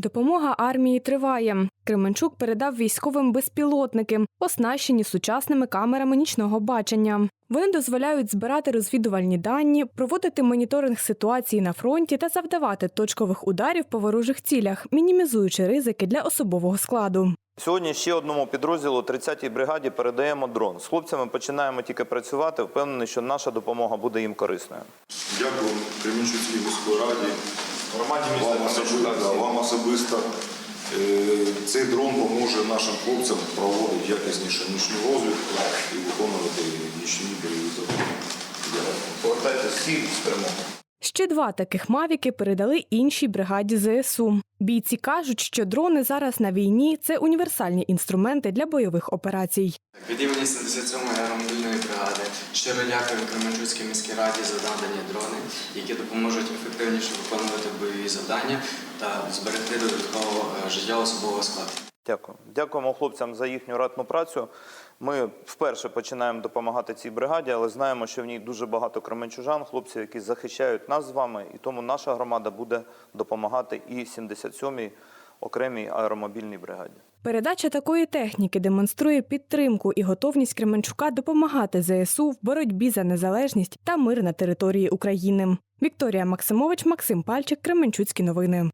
Допомога армії триває. Кременчук передав військовим безпілотники, оснащені сучасними камерами нічного бачення. Вони дозволяють збирати розвідувальні дані, проводити моніторинг ситуації на фронті та завдавати точкових ударів по ворожих цілях, мінімізуючи ризики для особового складу. Сьогодні ще одному підрозділу 30-й бригаді передаємо дрон. З хлопцями починаємо тільки працювати. Впевнений, що наша допомога буде їм корисною. Дякую Кремінчуцькій міській раді. Громаді Вам особисто. Е, Цей дрон допоможе нашим хлопцям проводити якісніше нічну розвідку і виконувати нічні бойові завдання. Повертайтеся всі з перемогою. Ще два таких мавіки передали іншій бригаді ЗСУ. Бійці кажуть, що дрони зараз на війні це універсальні інструменти для бойових операцій. Від імені 77-ї аеромобільної бригади щиро дякую Кременчуцькій міській раді за надані дрони, які допоможуть ефективніше виконувати бойові завдання та зберегти додатково е, життя особового складу. Дякую. Дякуємо хлопцям за їхню ратну працю. Ми вперше починаємо допомагати цій бригаді, але знаємо, що в ній дуже багато кременчужан, хлопців, які захищають нас з вами, і тому наша громада буде допомагати і 77-й окремій аеромобільній бригаді. Передача такої техніки демонструє підтримку і готовність Кременчука допомагати ЗСУ в боротьбі за незалежність та мир на території України. Вікторія Максимович, Максим Пальчик, Кременчуцькі новини.